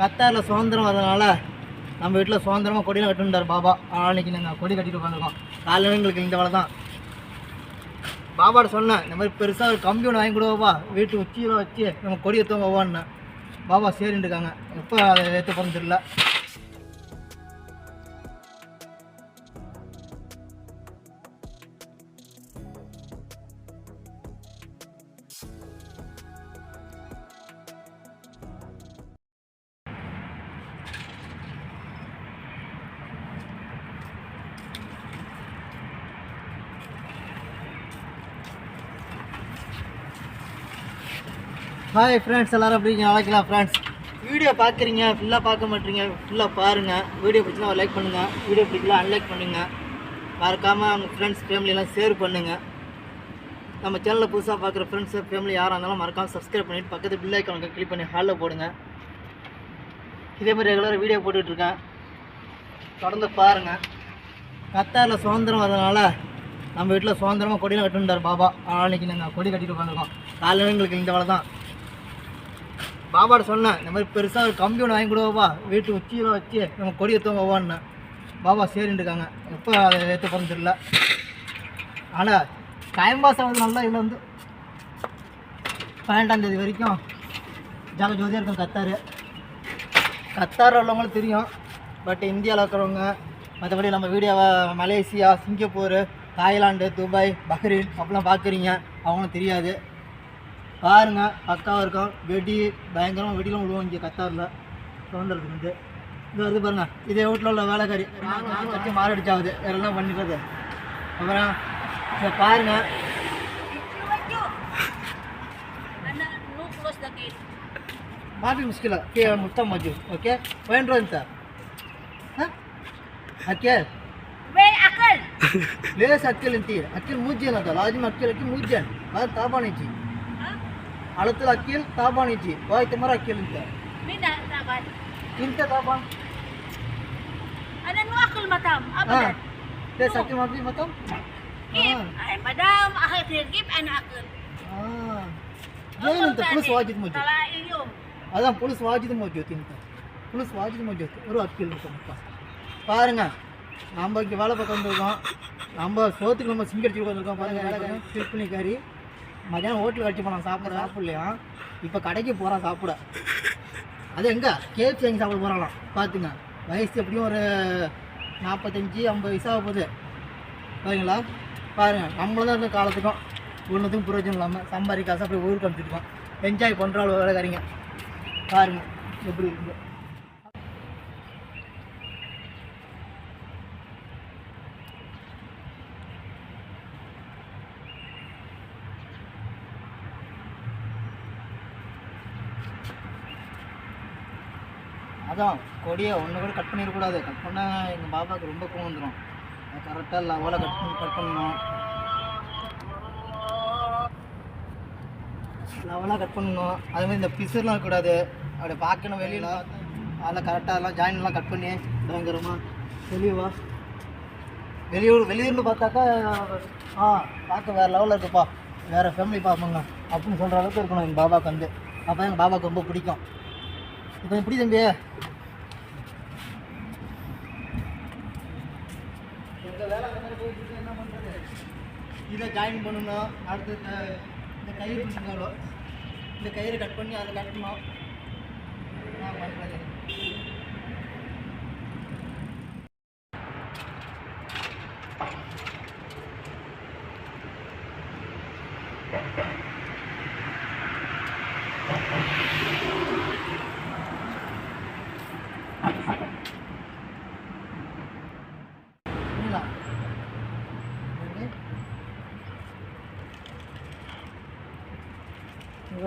கத்தாரில் சுதந்திரம் வரதுனால நம்ம வீட்டில் சுதந்திரமாக கொடியெல்லாம் கட்டுட்டார் பாபா. நாளைக்கு நாங்கள் கொடி கட்டிட்டு உட்காந்துருக்கோம். காலையில் எங்களுக்கு இந்த வேலை தான். பாபாட்ட சொன்னேன் இந்த மாதிரி பெருசாக ஒரு கம்பி ஒன்று வாங்கி கொடுவோப்பா வீட்டு உச்சியில் வச்சு நம்ம கொடி ஏற்றுவோம் போவான்னு பாபா சரின்னு இருக்காங்க. எப்போ அதை ஏற்ற போகிறோன்னு தெரியல. ஹாய் ஃப்ரெண்ட்ஸ் எல்லாரும் எப்படி இருக்கீங்க? ஃப்ரெண்ட்ஸ் வீடியோ பார்க்குறீங்க ஃபுல்லாக பார்க்க மாட்டீங்க. ஃபுல்லாக பாருங்கள் வீடியோ பிடிச்சினா லைக் பண்ணுங்கள் வீடியோ பிடிக்கலாம் அன்லைக் பண்ணுங்கள் மறக்காமல் அவங்க ஃப்ரெண்ட்ஸ் ஃபேமிலியெல்லாம் ஷேர் பண்ணுங்கள் நம்ம சேனலில் புதுசாக பார்க்குற ஃப்ரெண்ட்ஸ் ஃபேமிலி யாராக இருந்தாலும் மறக்காமல் சப்ஸ்கிரைப் பண்ணிவிட்டு பக்கத்து பில் ஐக்கானுக்கு கிளிக் பண்ணி ஹாலில் போடுங்க. இதே மாதிரி ரெகுலராக வீடியோ போட்டுட்ருக்கேன் தொடர்ந்து பாருங்கள் கத்தாரில் சுதந்திரம் வரதுனால நம்ம வீட்டில் சுதந்திரமாக கொடியெல்லாம் கட்டுட்டார் பாபா. நாளைக்கு நாங்கள் கொடி கட்டிட்டு உட்காந்துருக்கோம் காலையில் எங்களுக்கு இந்த வேலை தான் பாபாட்ட சொன்னேன் இந்த மாதிரி பெருசாக ஒரு கம்பி ஒன்று வாங்கி கொடுவோப்பா வீட்டு உச்சியில் வச்சு நம்ம கொடியை ஏற்றுவோம் பாபா சரின்னு இருக்காங்க. எப்போ அதை ஏற்ற பிறந்துடல ஆனால் டைம் பாஸ் ஆகுது நல்லா இதில் வந்து பன்னெண்டாம் தேதி வரைக்கும் ஜாக ஜோதியாக இருக்கும் கத்தார். கத்தார் உள்ளவங்களும் தெரியும். பட் இந்தியாவில் இருக்கிறவங்க மற்றபடி நம்ம வீடியோவை Malaysia Singapore Thailand Dubai Bahrain அப்படிலாம் பார்க்குறீங்க அவங்களும் தெரியாது. பாருங்க பக்காவாக இருக்கும் வெடி பயங்கரமாக வெடிலாம் விடுவோம் இங்கே கத்தாரில் சுதந்திரத்துக்கு வந்து இது வருது பாருங்க இதே வீட்டில் உள்ள வேலைக்காரி நான் கட்டி மாரடிச்சாகுது வேறெல்லாம் பண்ணிடுறது அப்புறம் இதை பாருங்க Anak, no close the gate. ಮಾಫಿ ಮುಷ್ಕಿಲ ಕೇ ಮುತ್ತ ಮಜ್ಜು ಓಕೆ ಪೈಂಡ್ರು ಅಂತ ಅಕ್ಕೆ Where akal? ಲೇಸ್ ಅಕ್ಕಿಲ್ ಅಂತೀ ಅಕ್ಕಿಲ್ ಮೂಜ್ಜಿ ಅನ್ನೋದು ಲಾಜಿಮ್ ಅಕ್ಕಿಲ್ ಅಕ್ಕಿ ಮೂಜ್ಜನ್ ಅದು हळदीला अक्कल ताबाणीची वाय तुम्हाला अक्कल इंत मी ताबान इंत ताबान أنا مو أكل مطعم أبدا ليش أكل ما في مطعم؟ كيف؟ ما دام أهل خير كيف أنا أكل؟ آه جاي أنت فلوس واجد موجود طلع اليوم அதான் புலிஸ் வாஜிது மோஜோத் இந்த புலிஸ் வாஜிது மோஜோத் ஒரு அக்கீல் முக்கா பாருங்க நம்ம இங்கே வேலை பார்க்க வந்திருக்கோம் நம்ம சோத்துக்கு நம்ம சிங்கடிச்சு உட்காந்துருக்கோம் பாருங்க திருப்பணிக்காரி மதியானம் ஹோட்டல் கழிச்சு போனான் சாப்பிட்ற சாப்பிட்லையா? இப்போ கடைக்கு போகிறான் சாப்பிட. அது எங்கே? கேப்ஸ் வாங்கி சாப்பிட போகிறாங்களாம் பார்த்துங்க வயசு எப்படியும் ஒரு நாற்பத்தஞ்சு ஐம்பது வயசாக போகுது. சரிங்களா பாருங்கள்? நம்மளும் தான் இந்த காலத்துக்கும் ஒன்றுத்துக்கும் பிரயோஜனம் இல்லாமல் சம்பாதி காசு ஊருக்கு அனுப்பிச்சிருக்கோம் என்ஜாய் பண்ணுற வேலைக்காரிங்க. பாருங்க. எப்படி இருக்குது அதான் கொடியை ஒன்று கூட கட் பண்ணிடக்கூடாது. கட் பண்ணால் எங்கள் பாபாவுக்கு ரொம்ப கோவம் வந்துடும் கரெக்டாக லெவலில் கட் பண்ணி கட் பண்ணணும் லெவலாக கட் பண்ணணும் அதே மாதிரி இந்த பிசுலாம் இருக்கக்கூடாது. அப்படி பார்க்கணும் வெளியில். அதெல்லாம் கரெக்டாக எல்லாம் ஜாயின்லாம் கட் பண்ணி பயங்கரமாக தெளிவா வெளியூர் வெளியூர்னு பார்த்தாக்கா ஆ பார்க்க வேறு லெவலில் இருக்குப்பா. வேறு ஃபேமிலி பார்ப்போங்க அப்படின்னு சொல்கிற அளவுக்கு இருக்கணும் எங்கள் பாபாவுக்கு வந்து. அப்போ எங்கள் பாபாவுக்கு ரொம்ப பிடிக்கும். இப்போ எப்படி தம்பி. இதை ஜாயின் பண்ணணும். அடுத்து இந்த கயிறு பிடிச்சிக்கணும் இந்த கயிறு கட் பண்ணி அதை கட்டணும். நான் பண்ணுறது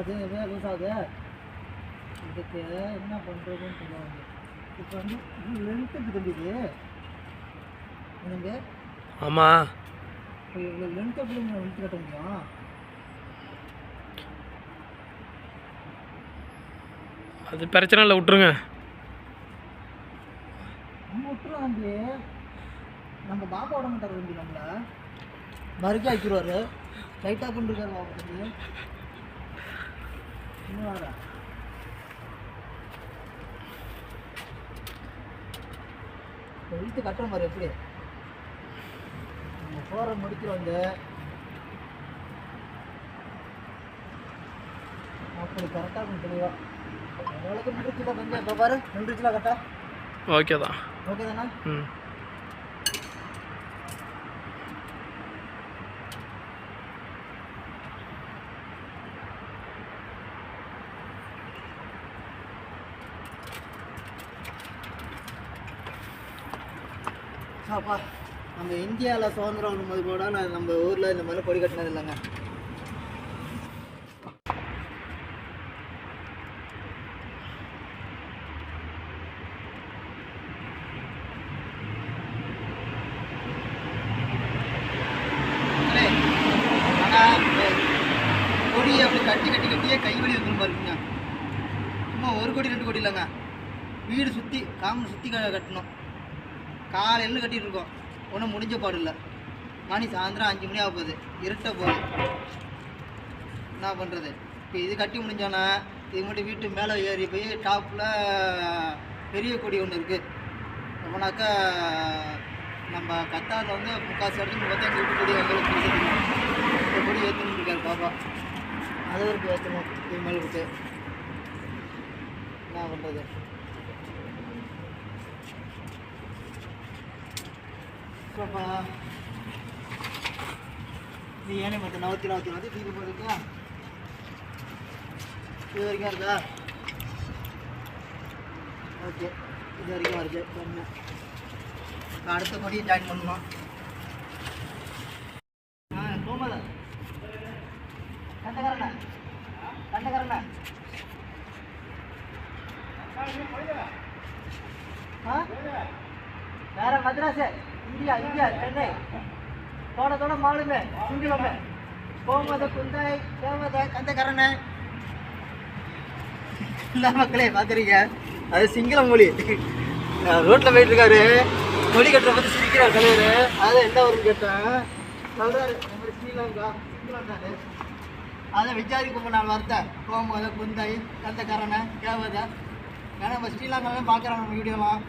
இது எதாவது லூஸ் ஆகுது இதுக்கு என்ன பண்ணுறதுன்னு சொல்லுவாங்க இப்போ வந்து இது லென்த்துக்கு தம்பிது என்னங்க ஆமாம் இப்போ இவ்வளோ லென்த் எப்படி நம்ம இழுத்து கட்ட முடியும்? அது பிரச்சனை இல்லை விட்ருங்க நம்ம விட்டுருவோம் நம்ம பாப்பா விட மாட்டார் நம்மளை. மறுக்கே ஆக்கிடுவார். லைட்டாக பண்ணிருக்காரு பாப்பா இழுத்து கட்டுற மாதிரி எப்படி? நம்ம போகிற முடிக்கிறோம் இந்த அப்படி கரெக்டாக கொஞ்சம் தெளிவாக ஓரளவுக்கு நின்றுச்சுல கொஞ்சம். இப்போ பாரு ரெண்டு கிலோ கரெக்டாக ஓகே தான். ஓகே தானே? ம். அப்பா நம்ம இந்தியாவில் சுதந்திரம் ஆகும்போது கூட நான் நம்ம ஊரில் இந்த மாதிரி கொடி கட்டினது இல்லைங்க. அண்ணே, கொடியை அப்படி கட்டி கட்டி கட்டியே கைவலி வந்துடும் பாருங்க. சும்மா ஒரு கோடி ரெண்டு கோடி இல்லைங்க. வீடு சுற்றி காமன் சுற்றி கட்டணும். காலையில் கட்டிகிட்டு இருக்கோம் ஒன்றும் முடிஞ்ச பாடு இல்லை. மணி சாயந்தரம் அஞ்சு மணி ஆக போகுது. இருட்ட போகுது. என்ன பண்ணுறது இப்போ இது கட்டி முடிஞ்சோன்னா இது மட்டும் வீட்டு மேலே ஏறி போய் டாப்பில் பெரிய கொடி ஒன்று இருக்குது அப்போனாக்கா நம்ம கத்தாரில் வந்து முக்காசு இடத்துக்கு பார்த்தா வீட்டு கொடி எங்களுக்கு இந்த கொடி ஏற்றுன்னு இருக்காரு பாப்பா. அது ஒரு ஏற்றணும் இது மேலே விட்டு. என்ன பண்ணுறது ಪಾಪ ನೀ ಏನೇ ಮಾಡ್ತೀನಿ ಅವತ್ತಿನ ಅವತ್ತಿನ ಅದೇ ಬೀಗ ಬರೋದಕ್ಕೆ இதுவரைக்கும் இருக்கா? ஓகே இது வரைக்கும் வருது பண்ணு அடுத்த கொடியும் ஜாயின் பண்ணணும். ஆ கோமதா. கண்டகரணா கண்டகரணா ஆ? வேற மദ്രാസ് இந்தியா இந்தியா சென்னை. போன தோட மாலுமே சிங்கிலமே கோமத குந்தாய் தேவத கந்தகரண. இல்லை மக்களே பார்க்குறீங்க. அது சிங்கள மொழி. ரோட்டில் போயிட்டு இருக்காரு மொழி கட்டுற பற்றி சிரிக்கிறார் தலைவர். அதை என்ன வரும்னு கேட்டேன். சொல்கிறாரு நம்ம ஸ்ரீலங்கா சிங்களம் அதை விசாரிக்கும் நான் வரத்தேன் கோமத குந்தாய் கந்தகரண தேவத. ஏன்னா நம்ம ஸ்ரீலங்காலாம் பார்க்குறோம் நம்ம வீடியோலாம்.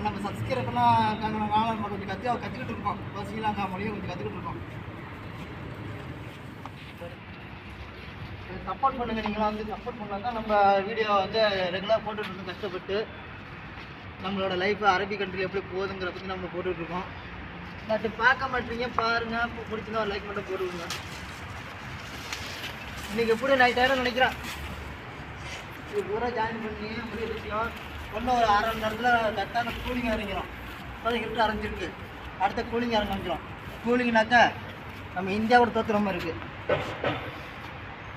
நம்ம சப்ஸ்கிரைபர்லாம் இருக்காங்கனால நம்ம கொஞ்சம் கற்று கற்றுக்கிட்டு இருக்கோம் இப்போ ஸ்ரீலங்கா மொழியை கொஞ்சம் கற்றுக்கிட்டு இருக்கோம் சப்போர்ட் பண்ணுங்க நீங்களாம் வந்து சப்போர்ட் பண்ணலாம் தான் நம்ம வீடியோ வந்து ரெகுலராக போட்டுட்டு இருந்தோம் கஷ்டப்பட்டு. நம்மளோட லைஃப் அரபி கண்ட்ரி எப்படி போகுதுங்கிற பற்றி நம்ம போட்டுட்ருக்கோம் பட் பார்க்க மாட்டீங்க பாருங்கள் இப்போ பிடிச்சிருந்தா ஒரு லைக் மட்டும் போட்டு இன்றைக்கி எப்படி நைட் ஆயிரம் நினைக்கிறேன் இது பூரா ஜாயின் பண்ணி முடிய ஒன்று ஒன்றும் ஒரு அரை மணி நேரத்தில் கரெக்டான கூலிங் இறங்கிடும் இப்போ ஹிஃப்ட் அரைஞ்சிருக்கு. அடுத்த கூலிங் இறங்க கூலிங்னாக்கா நம்ம இந்தியாவோட தோத்துற மாதிரி இருக்குது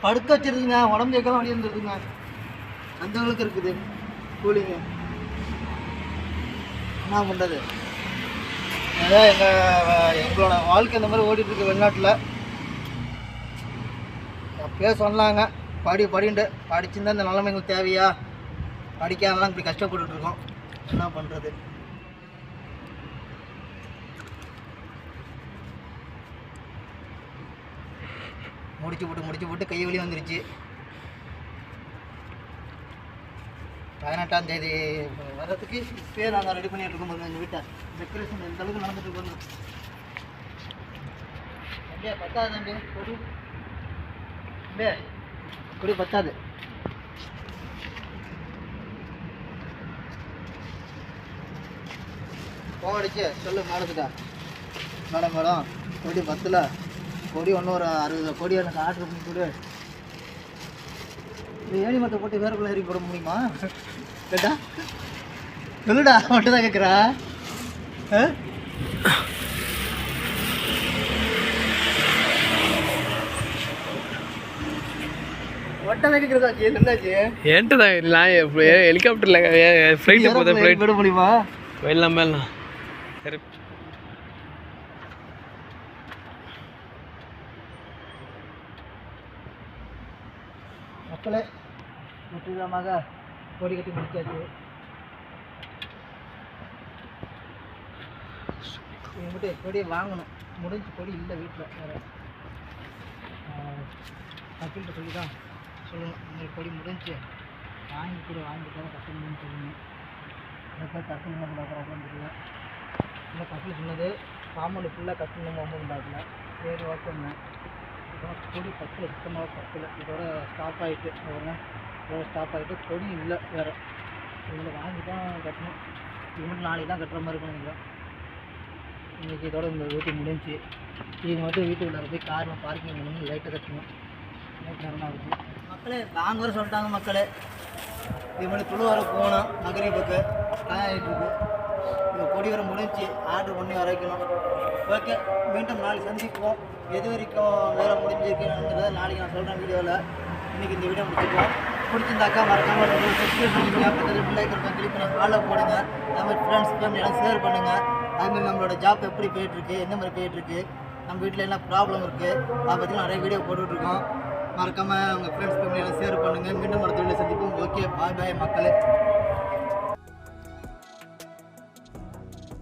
படுக்க வச்சிருக்குங்க உடம்பு கேட்காம வழி இருந்துருக்குங்க. அந்த அளவுக்கு இருக்குது கூலிங்கு என்ன பண்ணுறது அதான் எங்கள் எங்களோட வாழ்க்கை இந்த மாதிரி ஓடிட்டுருக்கு வெளிநாட்டில். அப்பயே சொன்னாங்க. படி படின்ட்டு. படிச்சிருந்தா இந்த நிலைமை எங்களுக்கு தேவையா? படிக்காமலாம் இப்படி கஷ்டப்பட்டுட்டு இருக்கோம் என்ன பண்ணுறது முடிச்சு போட்டு முடிச்சு போட்டு கை வலி வந்துருச்சு. பதினெட்டாம் தேதி வர்றதுக்கு இப்பயே நாங்கள் ரெடி பண்ணிட்டு இருக்கோம் பாருங்க எங்கள் வீட்டை. டெக்கரேஷன் எந்த அளவுக்கு நடந்துட்டு இருக்கோம் அப்படியே பத்தாது தம்பி. கொடி. அப்படியே கொடி பத்தாது. ஃபோன் அடிச்சு சொல்லு மேடத்துக்கா மேடம் மேடம் கொடி பத்தில். கொடி ஒன்று ஒரு அறுபது கொடி எனக்கு ஆர்டர் பண்ணி கொடு. இந்த ஏணி மரத்தை போட்டு வேறுக்குள்ள ஏறி போட முடியுமா? கேட்டா? சொல்லுடா மட்டும் தான் கேட்குறா ஏன்ட்டு தான் நான் ஹெலிகாப்டரில் ஃப்ளைட்டில் போதே ஃப்ளைட் விட முடியுமா? மக்களே வெற்றிகரமாக கொடி கட்டி முடிச்சாச்சு. இவங்ககிட்ட கொடியை வாங்கணும். முடிஞ்சு கொடி இல்லை வீட்டில் வேறு. வக்கீல்கிட்ட சொல்லி தான் சொல்லணும். இந்த கொடி முடிஞ்சு வாங்கி கூட வாங்கிட்டு கட்டணும்னு சொல்லணும் அதுக்காக கட்டணும் பார்க்குறாங்கன்னு தெரியல இல்லை கட்டில் சொன்னது பாம்பு ஃபுல்லாக கட்டணும் அமௌண்ட் பார்க்கல சரி ஓகே கொடி பத்தில் சுத்தமாக பத்தில். இதோட ஸ்டாப் ஆகிட்டு பாருங்க. இதோட ஸ்டாப் ஆகிட்டு கொடி இல்லை வேறு. இதில் வாங்கி தான் கட்டணும். மட்டும் நாளைக்கு தான் கட்டுற மாதிரி இருக்கணும் நீங்கள் இன்றைக்கி இதோட இந்த வீட்டு முடிஞ்சு இது மட்டும் வீட்டுக்குள்ளே போய் காரில் பார்க்கிங் பண்ணி லைட்டாக கட்டணும். லைட் நேரமாக இருக்கும் மக்களே வாங்க வர சொல்லிட்டாங்க மக்களே. இது மாதிரி துளுவார போகணும் நகரிப்புக்கு ஆகிட்டு இருக்கு. இந்த கொடி வர முடிஞ்சு ஆர்டர் பண்ணி வரைக்கணும் ஓகே மீண்டும் நாளைக்கு சந்திப்போம். எது வரைக்கும் வேலை முடிஞ்சிருக்குங்கிறத நாளைக்கு நான் சொல்கிறேன் வீடியோவில் இன்றைக்கி இந்த வீடியோ முடிச்சுப்போம் பிடிச்சிருந்தாக்கா மறக்காமல் சப்ஸ்கிரைப் பண்ணிக்கங்க பக்கத்தில் பிள்ளைக்கு கிளிக் பண்ணி ஃபாலோ போடுங்க. அது மாதிரி ஃப்ரெண்ட்ஸ் ஃபேமிலியெல்லாம் ஷேர் பண்ணுங்கள் அதுமாதிரி நம்மளோட ஜாப் எப்படி போயிட்டுருக்கு எந்த மாதிரி போயிட்டுருக்கு நம்ம வீட்டில் என்ன ப்ராப்ளம் இருக்குது அதை பற்றி நிறைய வீடியோ போட்டுட்ருக்கோம். மறக்காமல் உங்கள் ஃப்ரெண்ட்ஸ் ஃபேமிலியெல்லாம் ஷேர் பண்ணுங்கள் மீண்டும் அடுத்த வீடியோ சந்திப்போம். ஓகே பாய் பாய் மக்களே.